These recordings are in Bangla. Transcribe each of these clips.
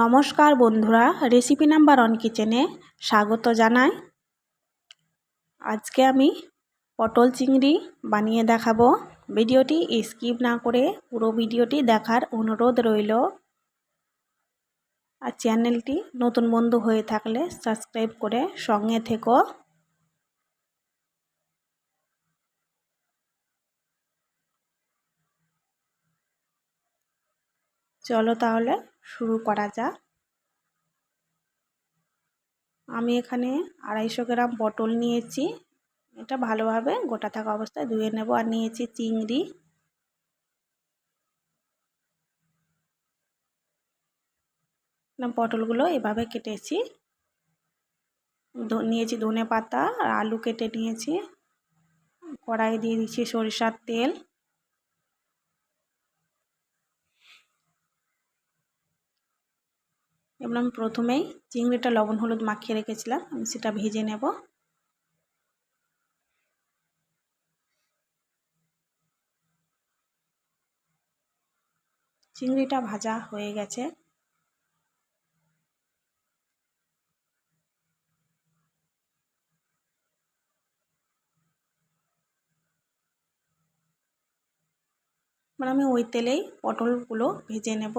নমস্কার বন্ধুরা রেসিপি নাম্বার অন কিচেনে স্বাগত জানাই। আজকে আমি পটল চিংড়ি বানিয়ে দেখাবো। ভিডিওটি স্কিপ না করে পুরো ভিডিওটি দেখার অনুরোধ রইল। আর চ্যানেলটি নতুন বন্ধু হয়ে থাকলে সাবস্ক্রাইব করে সঙ্গে থেকো। চলো তাহলে শুরু করা যাক। আমি এখানে আড়াইশো গ্রাম পটল নিয়েছি। এটা ভালোভাবে গোটা থাকা অবস্থায় ধুয়ে নেব আর নিয়েছি চিংড়ি। পটলগুলো এভাবে কেটেছি। নিয়েছি ধনে পাতা আর আলু কেটে নিয়েছি। কড়াই দিয়ে দিচ্ছি সরিষার তেল। এবার আমি প্রথমেই চিংড়িটা লবণ হলুদ মাখিয়ে রেখেছিলাম, আমি সেটা ভেজে নেব। চিংড়িটা ভাজা হয়ে গেছে। এবার আমি ওই তেলেই পটলগুলো ভেজে নেব।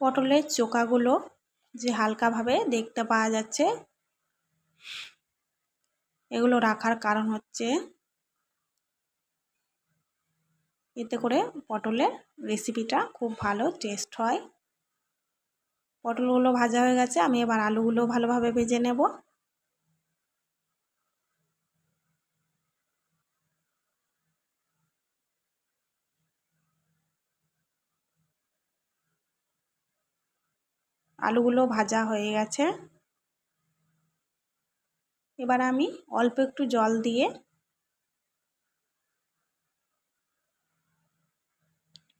পটলের চোকাগুলো যে হালকাভাবে দেখতে পাওয়া যাচ্ছে। এগুলো রাখার কারণ হচ্ছে এতে করে পটলের রেসিপিটা খুব ভালো টেস্ট হয়। পটলগুলো ভাজা হয়ে গেছে, আমি এবার আলুগুলো ভালোভাবে ভেজে নেব। আলুগুলো ভাজা হয়ে গেছে। এবার আমি অল্প একটু জল দিয়ে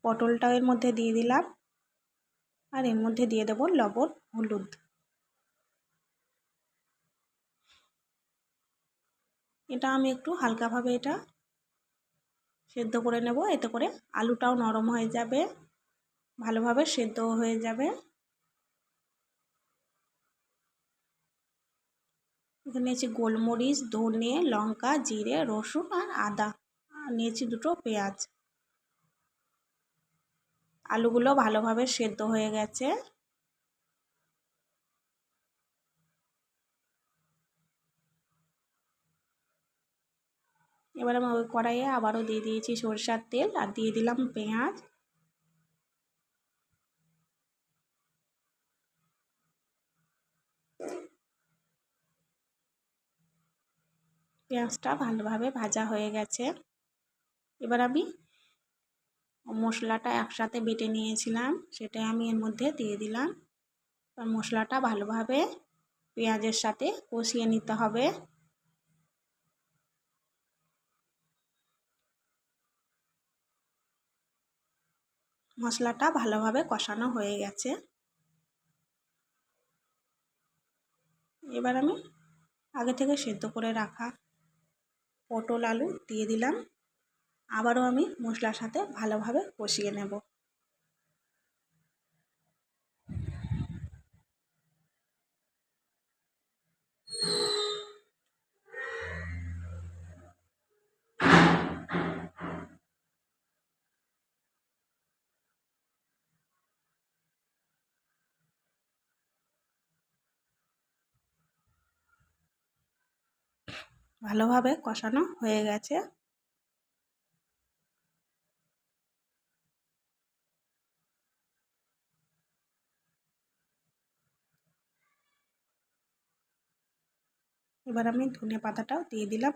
পটলটা এর মধ্যে দিয়ে দিলাম। আর এর মধ্যে দিয়ে দেব লবণ, হলুদ। এটা আমি একটু হালকাভাবে এটা সেদ্ধ করে নেব। এতে করে আলুটাও নরম হয়ে যাবে, ভালোভাবে সেদ্ধ হয়ে যাবে। এখানে নিয়েছি গোলমরিচ, ধনে, লঙ্কা, জিরে, রসুন আর আদা। নিয়েছি দুটো পেঁয়াজ। আলুগুলো ভালোভাবে সেদ্ধ হয়ে গেছে। এবার আমি ওই কড়াইয়ে আবারও দিয়ে দিয়েছি সরষার তেল আর দিয়ে দিলাম পেঁয়াজ। পেঁয়াজটা ভালোভাবে ভাজা হয়ে গেছে। এবার আমি মশলাটা একসাথে বেটে নিয়েছিলাম, সেটাই আমি এর মধ্যে দিয়ে দিলাম। এবার মশলাটা ভালোভাবে পেঁয়াজের সাথে কষিয়ে নিতে হবে। মশলাটা ভালোভাবে কষানো হয়ে গেছে। এবার আমি আগে থেকে সেদ্ধ করে রাখা পটল আলু দিয়ে দিলাম। আবারও আমি মশলার সাথে ভালোভাবে কষিয়ে নেব। ভালোভাবে কষানো হয়ে গেছে। এবার আমি ধনে পাতাটাও দিয়ে দিলাম।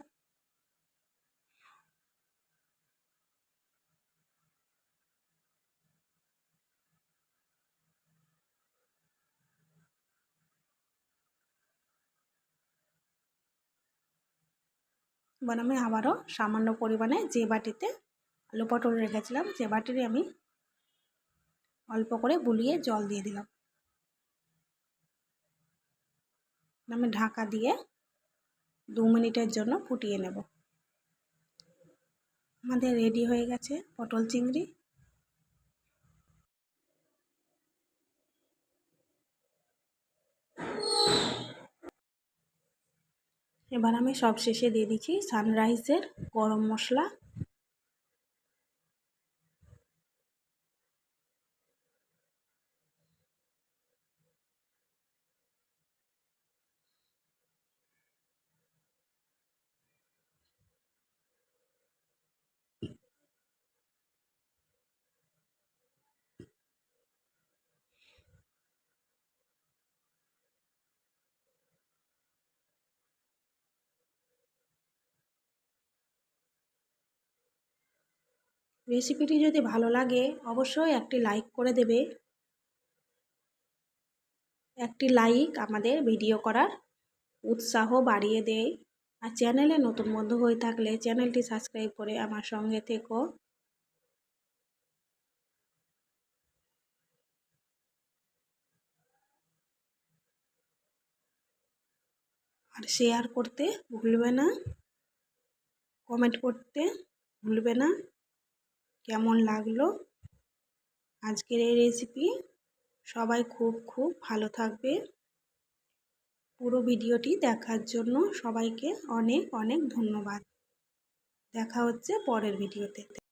এবার আমি আবারও সামান্য পরিমাণে যে বাটিতে আলু পটল রেখেছিলাম, যে বাটির আমি অল্প করে বুলিয়ে জল দিয়ে দিলাম। আমি ঢাকা দিয়ে দু মিনিটের জন্য ফুটিয়ে নেব। আমাদের রেডি হয়ে গেছে পটল চিংড়ি। এবার আমি সব শেষে দিয়ে দিচ্ছি সানরাইসের গরম মশলা। রেসিপিটি যদি ভালো লাগে, অবশ্যই একটি লাইক করে দেবে। একটি লাইক আমাদের ভিডিও করার উৎসাহ বাড়িয়ে দেয়। আর চ্যানেলে নতুন বন্ধু হয়ে থাকলে চ্যানেলটি সাবস্ক্রাইব করে আমার সঙ্গে থেকো। আর শেয়ার করতে ভুলবে না কমেন্ট করতে ভুলবে না। কেমন লাগল? আজকের এই রেসিপি সবাই খুব খুব ভালো থাকবে। পুরো ভিডিওটি দেখার জন্য সবাইকে অনেক অনেক ধন্যবাদ। দেখা হচ্ছে পরের ভিডিওতে।